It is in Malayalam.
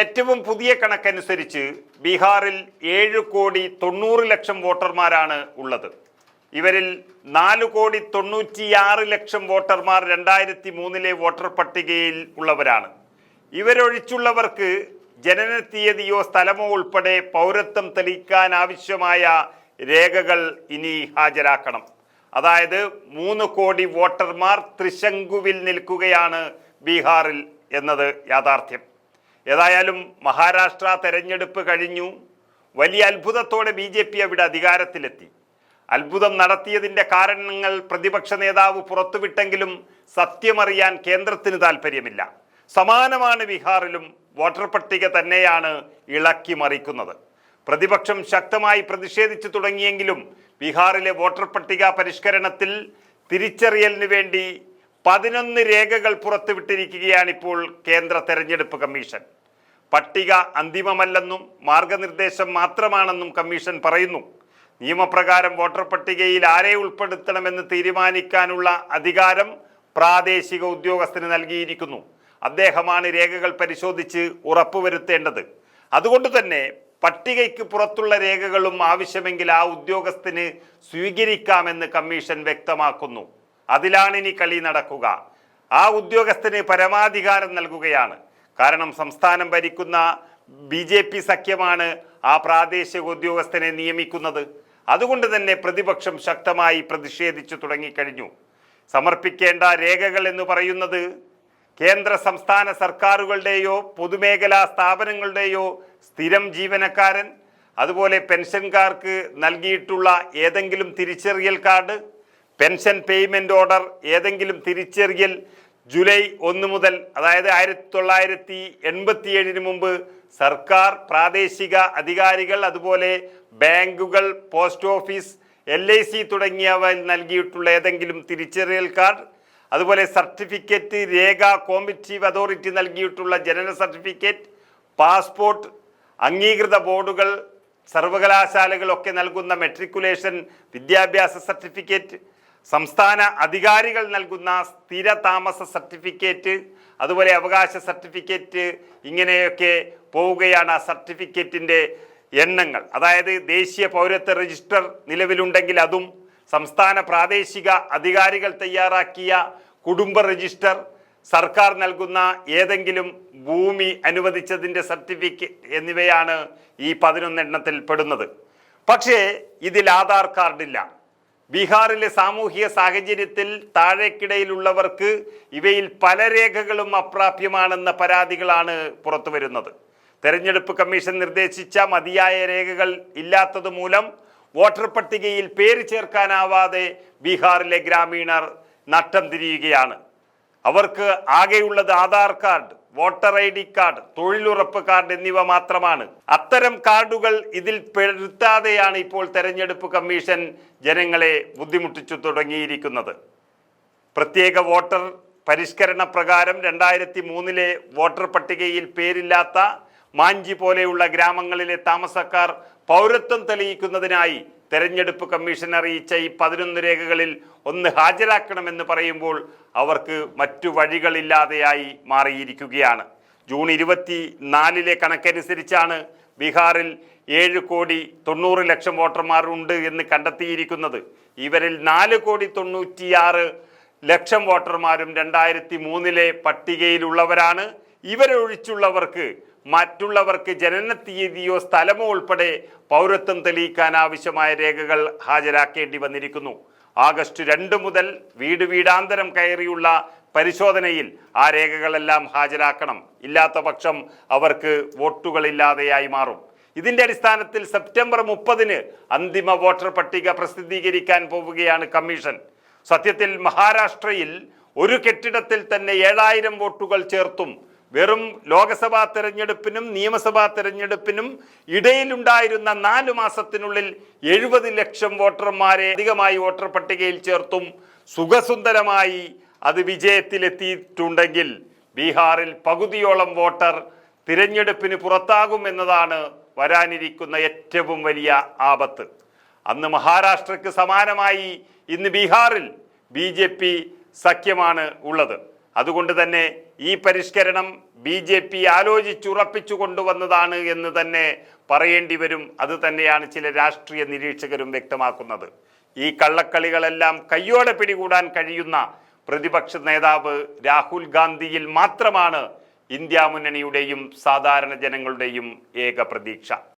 ഏറ്റവും പുതിയ കണക്കനുസരിച്ച് ബീഹാറിൽ ഏഴ് കോടി തൊണ്ണൂറ് ലക്ഷം വോട്ടർമാരാണ് ഉള്ളത്. ഇവരിൽ നാല് കോടി തൊണ്ണൂറ്റിയാറ് ലക്ഷം വോട്ടർമാർ രണ്ടായിരത്തി മൂന്നിലെ വോട്ടർ പട്ടികയിൽ ഉള്ളവരാണ്. ഇവരൊഴിച്ചുള്ളവർക്ക് ജനന തീയതിയോ സ്ഥലമോ ഉൾപ്പെടെ പൗരത്വം തെളിയിക്കാൻ ആവശ്യമായ രേഖകൾ ഇനി ഹാജരാക്കണം. അതായത് മൂന്ന് കോടി വോട്ടർമാർ ത്രിശങ്കുവിൽ നിൽക്കുകയാണ് ബീഹാറിൽ എന്നത് യാഥാർത്ഥ്യം. ഏതായാലും മഹാരാഷ്ട്ര തെരഞ്ഞെടുപ്പ് കഴിഞ്ഞു. വലിയ അത്ഭുതത്തോടെ ബി ജെ പി അവിടെ അധികാരത്തിലെത്തി. അത്ഭുതം നടത്തിയതിന്റെ കാരണങ്ങൾ പ്രതിപക്ഷ നേതാവ് പുറത്തുവിട്ടെങ്കിലും സത്യമറിയാൻ കേന്ദ്രത്തിന് താല്പര്യമില്ല സമാനമാണ് ബീഹാറിലും വോട്ടർ പട്ടിക തന്നെയാണ് ഇളക്കി മറിക്കുന്നത്. പ്രതിപക്ഷം ശക്തമായി പ്രതിഷേധിച്ചു തുടങ്ങിയെങ്കിലും ബീഹാറിലെ വോട്ടർ പട്ടിക പരിഷ്കരണത്തിൽ തിരിച്ചറിയലിന് വേണ്ടി പതിനൊന്ന് രേഖകൾ പുറത്തുവിട്ടിരിക്കുകയാണ് ഇപ്പോൾ കേന്ദ്ര തെരഞ്ഞെടുപ്പ് കമ്മീഷൻ. പട്ടിക അന്തിമമല്ലെന്നും മാർഗനിർദ്ദേശം മാത്രമാണെന്നും കമ്മീഷൻ പറയുന്നു. നിയമപ്രകാരം വോട്ടർ പട്ടികയിൽ ആരെ ഉൾപ്പെടുത്തണമെന്ന് തീരുമാനിക്കാനുള്ള അധികാരം പ്രാദേശിക ഉദ്യോഗസ്ഥന് നൽകിയിരിക്കുന്നു. അദ്ദേഹമാണ് രേഖകൾ പരിശോധിച്ച് ഉറപ്പുവരുത്തേണ്ടത്. അതുകൊണ്ട് തന്നെ പട്ടികയ്ക്ക് പുറത്തുള്ള രേഖകളും ആവശ്യമെങ്കിൽ ആ ഉദ്യോഗസ്ഥന് സ്വീകരിക്കാമെന്ന് കമ്മീഷൻ വ്യക്തമാക്കുന്നു. അതിലാണ് ഇനി കളി നടക്കുക. ആ ഉദ്യോഗസ്ഥന് പരമാധികാരം നൽകുകയാണ്. കാരണം സംസ്ഥാനം ഭരിക്കുന്ന ബി ജെ പി സഖ്യമാണ് ആ പ്രാദേശിക ഉദ്യോഗസ്ഥനെ നിയമിക്കുന്നത്. അതുകൊണ്ട് തന്നെ പ്രതിപക്ഷം ശക്തമായി പ്രതിഷേധിച്ചു തുടങ്ങിക്കഴിഞ്ഞു. സമർപ്പിക്കേണ്ട രേഖകൾ എന്ന് പറയുന്നത് കേന്ദ്ര സംസ്ഥാന സർക്കാരുകളുടെയോ പൊതുമേഖലാ സ്ഥാപനങ്ങളുടെയോ സ്ഥിരം ജീവനക്കാരൻ അതുപോലെ പെൻഷൻകാർക്ക് നൽകിയിട്ടുള്ള ഏതെങ്കിലും തിരിച്ചറിയൽ കാർഡ് പെൻഷൻ പേയ്മെന്റ് ഓർഡർ ഏതെങ്കിലും തിരിച്ചറിയൽ ജൂലൈ ഒന്ന് മുതൽ അതായത് ആയിരത്തി തൊള്ളായിരത്തി എൺപത്തിയേഴിന് മുമ്പ് സർക്കാർ പ്രാദേശിക അധികാരികൾ അതുപോലെ ബാങ്കുകൾ post office L I C തുടങ്ങിയവ നൽകിയിട്ടുള്ള ഏതെങ്കിലും തിരിച്ചറിയൽ കാർഡ് അതുപോലെ സർട്ടിഫിക്കറ്റ് രേഖ കോമ്പറ്റീവ് അതോറിറ്റി നൽകിയിട്ടുള്ള ജനന സർട്ടിഫിക്കറ്റ് പാസ്പോർട്ട് അംഗീകൃത ബോർഡുകൾ സർവകലാശാലകളൊക്കെ നൽകുന്ന മെട്രിക്കുലേഷൻ വിദ്യാഭ്യാസ സർട്ടിഫിക്കറ്റ് സംസ്ഥാന അധികാരികൾ നൽകുന്ന സ്ഥിര താമസ സർട്ടിഫിക്കറ്റ് അതുപോലെ അവകാശ സർട്ടിഫിക്കറ്റ് ഇങ്ങനെയൊക്കെ പോവുകയാണ് ആ സർട്ടിഫിക്കറ്റിന്റെ എണ്ണങ്ങൾ. അതായത് ദേശീയ പൗരത്വ രജിസ്റ്റർ നിലവിലുണ്ടെങ്കിൽ അതും സംസ്ഥാന പ്രാദേശിക അധികാരികൾ തയ്യാറാക്കിയ കുടുംബ രജിസ്റ്റർ സർക്കാർ നൽകുന്ന ഏതെങ്കിലും ഭൂമി അനുവദിച്ചതിന്റെ സർട്ടിഫിക്കറ്റ് എന്നിവയാണ് ഈ പതിനൊന്നെണ്ണത്തിൽ പെടുന്നത്. പക്ഷേ ഇതിൽ ആധാർ കാർഡില്ല. ബീഹാറിലെ സാമൂഹിക സാഹചര്യത്തിൽ താഴേക്കിടയിലുള്ളവർക്ക് ഇവയിൽ പല രേഖകളും അപ്രാപ്യമാണെന്ന പരാതികളാണ് പുറത്തു വരുന്നത് തെരഞ്ഞെടുപ്പ് കമ്മീഷൻ നിർദ്ദേശിച്ച മതിയായ രേഖകൾ ഇല്ലാത്തത് മൂലം വോട്ടർ പട്ടികയിൽ പേര് ചേർക്കാനാവാതെ ബീഹാറിലെ ഗ്രാമീണർ നട്ടം തിരിയുകയാണ്. അവർക്ക് ആകെയുള്ളത് Aadhaar card voter I D card തൊഴിലുറപ്പ് കാർഡ് എന്നിവ മാത്രമാണ്. അത്തരം കാർഡുകൾ ഇതിൽ പെടുത്താതെയാണ് ഇപ്പോൾ തെരഞ്ഞെടുപ്പ് കമ്മീഷൻ ജനങ്ങളെ ബുദ്ധിമുട്ടിച്ചു തുടങ്ങിയിരിക്കുന്നത്. പ്രത്യേക വോട്ടർ പരിഷ്കരണ പ്രകാരം രണ്ടായിരത്തി മൂന്നിലെ വോട്ടർ പട്ടികയിൽ പേരില്ലാത്ത മാഞ്ചി പോലെയുള്ള ഗ്രാമങ്ങളിലെ താമസക്കാർ പൗരത്വം തെളിയിക്കുന്നതിനായി തെരഞ്ഞെടുപ്പ് കമ്മീഷൻ അറിയിച്ച ഈ പതിനൊന്ന് രേഖകളിൽ ഒന്ന് ഹാജരാക്കണമെന്ന് പറയുമ്പോൾ അവർക്ക് മറ്റു വഴികളില്ലാതെയായി മാറിയിരിക്കുകയാണ്. ജൂൺ ഇരുപത്തി നാലിലെ കണക്കനുസരിച്ചാണ് ബീഹാറിൽ ഏഴ് കോടി തൊണ്ണൂറ് ലക്ഷം വോട്ടർമാരുണ്ട് എന്ന് കണ്ടെത്തിയിരിക്കുന്നത്. ഇവരിൽ നാല് കോടി തൊണ്ണൂറ്റിയാറ് ലക്ഷം വോട്ടർമാരും രണ്ടായിരത്തി മൂന്നിലെ പട്ടികയിലുള്ളവരാണ്. ഇവരൊഴിച്ചുള്ളവർക്ക് മറ്റുള്ളവർക്ക് ജനന തീയതിയോ സ്ഥലമോ ഉൾപ്പെടെ പൗരത്വം തെളിയിക്കാൻ ആവശ്യമായ രേഖകൾ ഹാജരാക്കേണ്ടി വന്നിരിക്കുന്നു. ആഗസ്റ്റ് രണ്ട് മുതൽ വീട് വീടാന്തരം കയറിയുള്ള പരിശോധനയിൽ ആ രേഖകളെല്ലാം ഹാജരാക്കണം. ഇല്ലാത്ത പക്ഷം അവർക്ക് വോട്ടുകളില്ലാതെയായി മാറും. ഇതിന്റെ അടിസ്ഥാനത്തിൽ സെപ്റ്റംബർ മുപ്പതിന് അന്തിമ വോട്ടർ പട്ടിക പ്രസിദ്ധീകരിക്കാൻ പോവുകയാണ് കമ്മീഷൻ. സത്യത്തിൽ മഹാരാഷ്ട്രയിൽ ഒരു കെട്ടിടത്തിൽ തന്നെ ഏഴായിരം വോട്ടുകൾ ചേർത്തും വെറും ലോകസഭാ തെരഞ്ഞെടുപ്പിനും നിയമസഭാ തെരഞ്ഞെടുപ്പിനും ഇടയിലുണ്ടായിരുന്ന നാല് മാസത്തിനുള്ളിൽ എഴുപത് ലക്ഷം വോട്ടർമാരെ അധികമായി വോട്ടർ പട്ടികയിൽ ചേർത്തും സുഖസുന്ദരമായി അത് വിജയത്തിലെത്തിയിട്ടുണ്ടെങ്കിൽ ബീഹാറിൽ പകുതിയോളം വോട്ടർ തിരഞ്ഞെടുപ്പിന് പുറത്താകും എന്നതാണ് വരാനിരിക്കുന്ന ഏറ്റവും വലിയ ആപത്ത്. അന്ന് മഹാരാഷ്ട്രയ്ക്ക് സമാനമായി ഇന്ന് ബീഹാറിൽ ബി സഖ്യമാണ് ഉള്ളത്. അതുകൊണ്ട് തന്നെ ഈ പരിഷ്കരണം ബി ജെ പി ആലോചിച്ചുറപ്പിച്ചു കൊണ്ടുവന്നതാണ് എന്ന് തന്നെ പറയേണ്ടി വരും. അത് തന്നെയാണ് ചില രാഷ്ട്രീയ നിരീക്ഷകരും വ്യക്തമാക്കുന്നത്. ഈ കള്ളക്കളികളെല്ലാം കയ്യോടെ പിടികൂടാൻ കഴിയുന്ന പ്രതിപക്ഷ നേതാവ് രാഹുൽ ഗാന്ധിയിൽ മാത്രമാണ് ഇന്ത്യ മുന്നണിയുടെയും സാധാരണ ജനങ്ങളുടെയും ഏക പ്രതീക്ഷ.